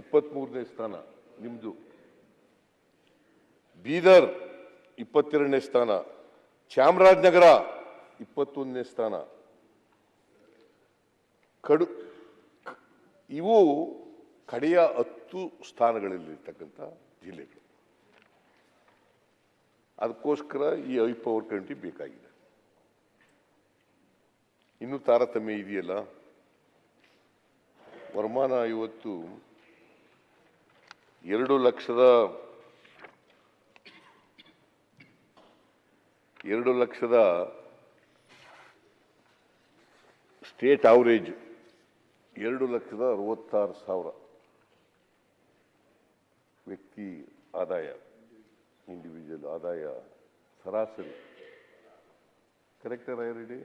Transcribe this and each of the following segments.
ಇಪ್ಪತ್ತ್ಮೂರನೇ ಸ್ಥಾನ ನಿಮ್ಮದು ಬೀದರ್ ಇಪ್ಪತ್ತೆರಡನೇ ಸ್ಥಾನ, ಚಾಮರಾಜನಗರ ಇಪ್ಪತ್ತೊಂದನೇ ಸ್ಥಾನ. ಕಡು ಇವು ಕಡೆಯ ಹತ್ತು ಸ್ಥಾನಗಳಲ್ಲಿರ್ತಕ್ಕಂಥ ಜಿಲ್ಲೆಗಳು. ಅದಕ್ಕೋಸ್ಕರ ಈ ಐ ಪವರ್ ಕಂಟ್ರಿ ಬೇಕಾಗಿದೆ. ಇನ್ನೂ ತಾರತಮ್ಯ ಇದೆಯಲ್ಲ? ವರಮಾನ ಇವತ್ತು ಎರಡು ಲಕ್ಷದ ಎರಡು ಲಕ್ಷದ ಸ್ಟೇಟ್ ಆವರೇಜ್ ಎರಡು ಲಕ್ಷದ ಅರವತ್ತಾರು ಸಾವಿರ ವ್ಯಕ್ತಿ ಆದಾಯ ಇಂಡಿವಿಜುವಲ್ ಆದಾಯ ಸರಾಸರಿ. ಕರೆಕ್ಟರ್ ರೆಡಿ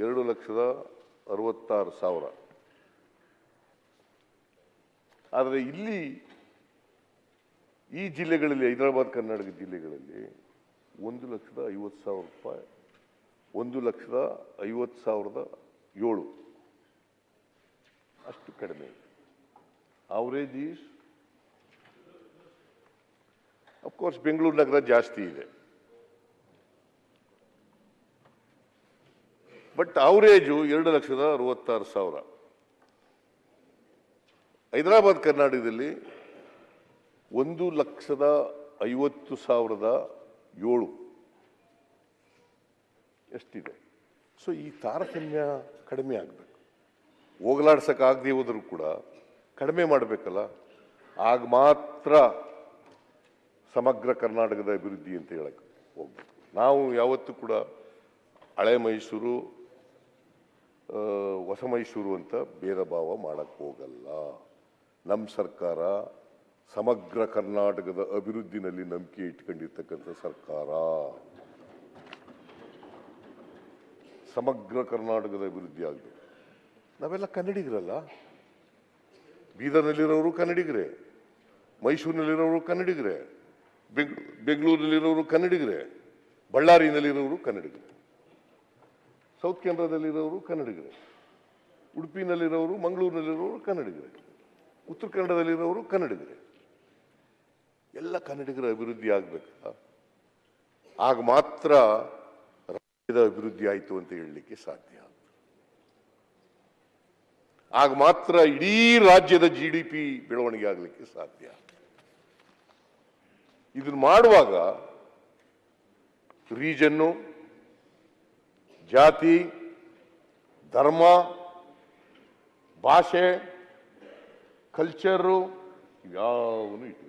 ಎರಡು ಲಕ್ಷದ ಅರವತ್ತಾರು ಸಾವಿರ. ಆದರೆ ಇಲ್ಲಿ ಈ ಜಿಲ್ಲೆಗಳಲ್ಲಿ, ಹೈದರಾಬಾದ್, ಕರ್ನಾಟಕ ಜಿಲ್ಲೆಗಳಲ್ಲಿ ಒಂದು ಲಕ್ಷದ ಐವತ್ತು ಸಾವಿರ ರೂಪಾಯಿ, ಒಂದು ಲಕ್ಷದ ಐವತ್ತು ಸಾವಿರದ ಏಳು. ಅಷ್ಟು ಕಡಿಮೆ. Average is of course Bengaluru ನಗರ ಜಾಸ್ತಿ ಇದೆ. ಬಟ್ ಅವರೇಜು ಎರಡು ಲಕ್ಷದ ಅರವತ್ತಾರು ಸಾವಿರ. ಹೈದರಾಬಾದ್ ಕರ್ನಾಟಕದಲ್ಲಿ ಒಂದು ಲಕ್ಷದ ಐವತ್ತು ಸಾವಿರದ ಏಳು. ಎಷ್ಟಿದೆ? ಸೊ ಈ ತಾರತಮ್ಯ ಕಡಿಮೆ ಆಗಬೇಕು. ಹೋಗಲಾಡ್ಸೋಕ್ಕಾಗದೇ ಹೋದರೂ ಕೂಡ ಕಡಿಮೆ ಮಾಡಬೇಕಲ್ಲ? ಆಗ ಮಾತ್ರ ಸಮಗ್ರ ಕರ್ನಾಟಕದ ಅಭಿವೃದ್ಧಿ ಅಂತ ಹೇಳಕ್ಕೆ ಹೋಗ್ಬೇಕು. ನಾವು ಯಾವತ್ತೂ ಕೂಡ ಹಳೆ ಮೈಸೂರು ಹೊಸ ಮೈಸೂರು ಅಂತ ಭೇದ ಭಾವ ಮಾಡೋಕ್ಕೋಗಲ್ಲ ಹೋಗಲ್ಲ. ನಮ್ಮ ಸರ್ಕಾರ ಸಮಗ್ರ ಕರ್ನಾಟಕದ ಅಭಿವೃದ್ಧಿನಲ್ಲಿ ನಂಬಿಕೆ ಇಟ್ಕೊಂಡಿರ್ತಕ್ಕಂಥ ಸರ್ಕಾರ. ಸಮಗ್ರ ಕರ್ನಾಟಕದ ಅಭಿವೃದ್ಧಿ ಆಗಿದೆ ನಾವೆಲ್ಲ ಕನ್ನಡಿಗರಲ್ಲ? ಬೀದರ್ನಲ್ಲಿರೋರು ಕನ್ನಡಿಗರೇ, ಮೈಸೂರಿನಲ್ಲಿರೋರು ಕನ್ನಡಿಗರೇ, ಬೆಂಗ್, ಬೆಂಗಳೂರಿನಲ್ಲಿರೋರು ಕನ್ನಡಿಗರೇ, ಬಳ್ಳಾರಿನಲ್ಲಿರೋರು ಕನ್ನಡಿಗರೇ, ಸೌತ್ ಕೇಂದ್ರದಲ್ಲಿರೋರು ಕನ್ನಡಿಗರೇ, ಉಡುಪಿನಲ್ಲಿರೋರು, ಮಂಗಳೂರಿನಲ್ಲಿರೋರು ಕನ್ನಡಿಗರೇ. ಉತ್ತರ ಕನ್ನಡದಲ್ಲಿರೋರು ಕನ್ನಡಿಗರೇ. ಎಲ್ಲ ಕನ್ನಡಿಗರ ಅಭಿವೃದ್ಧಿ ಆಗಬೇಕು. ಆಗ ಮಾತ್ರ ರಾಜ್ಯದ ಅಭಿವೃದ್ಧಿ ಆಯಿತು ಅಂತ ಹೇಳಲಿಕ್ಕೆ ಸಾಧ್ಯ. ಆಗ ಮಾತ್ರ ಇಡೀ ರಾಜ್ಯದ ಜಿ ಡಿ ಪಿ ಬೆಳವಣಿಗೆ ಆಗಲಿಕ್ಕೆ ಸಾಧ್ಯ. ಇದನ್ನು ಮಾಡುವಾಗ ರೀಜನ್ನು, ಜಾತಿ, ಧರ್ಮ, ಭಾಷೆ ಕಲ್ಚರು ಯಾವನು ಇಟ್ಟು